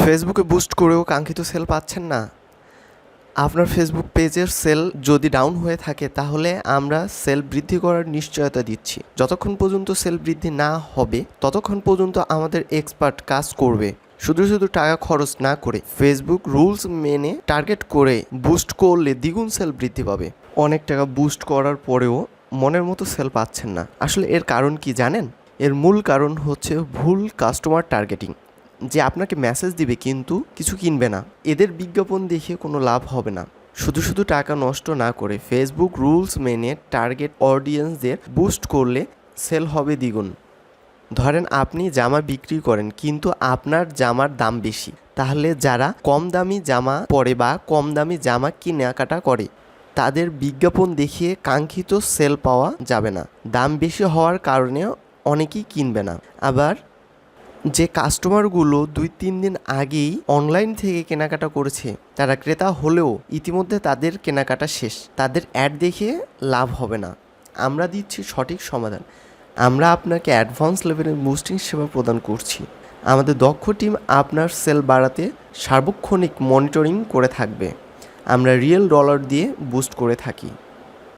ফেসবুকে বুস্ট করেও কাঙ্ক্ষিত সেল পাচ্ছেন না। আপনার ফেসবুক পেজের সেল যদি ডাউন হয়ে থাকে, তাহলে আমরা সেল বৃদ্ধি করার নিশ্চয়তা দিচ্ছি। যতক্ষণ পর্যন্ত সেল বৃদ্ধি না হবে, ততক্ষণ পর্যন্ত আমাদের এক্সপার্ট কাজ করবে। শুধু শুধু টাকা খরচ না করে ফেসবুক রুলস মেনে টার্গেট করে বুস্ট করলে দ্বিগুণ সেল বৃদ্ধি পাবে। অনেক টাকা বুস্ট করার পরেও মনের মতো সেল পাচ্ছেন না। আসলে এর কারণ কি জানেন? এর মূল কারণ হচ্ছে ভুল কাস্টমার টার্গেটিং যে আপনাকে মেসেজ দিবে কিন্তু কিছু কিনবে না। এদের বিজ্ঞাপন দেখে কোনো লাভ হবে না। শুধু শুধু টাকা নষ্ট না করে ফেসবুক রুলস মেনে টার্গেট অডিয়েন্সদের বুস্ট করলে সেল হবে দ্বিগুণ। ধরেন আপনি জামা বিক্রি করেন কিন্তু আপনার জামার দাম বেশি। তাহলে যারা কম দামি জামা পরে বা কম দামি জামা কেনাকাটা করে, তাদের বিজ্ঞাপন দেখিয়ে কাঙ্ক্ষিত সেল পাওয়া যাবে না। দাম বেশি হওয়ার কারণে অনেকেই কিনবে না। আবার যে কাস্টমারগুলো দুই, তিন দিন আগেই অনলাইন থেকে কেনাকাটা করেছে, তারা ক্রেতা হলেও ইতিমধ্যে তাদের কেনাকাটা শেষ। তাদের অ্যাড দেখে লাভ হবে না। আমরা দিচ্ছি সঠিক সমাধান। আমরা আপনাকে অ্যাডভান্স লেভেলের বুস্টিং সেবা প্রদান করছি। আমাদের দক্ষ টিম আপনার সেল বাড়াতে সার্বক্ষণিক মনিটরিং করে থাকবে। আমরা রিয়েল ডলার দিয়ে বুস্ট করে থাকি।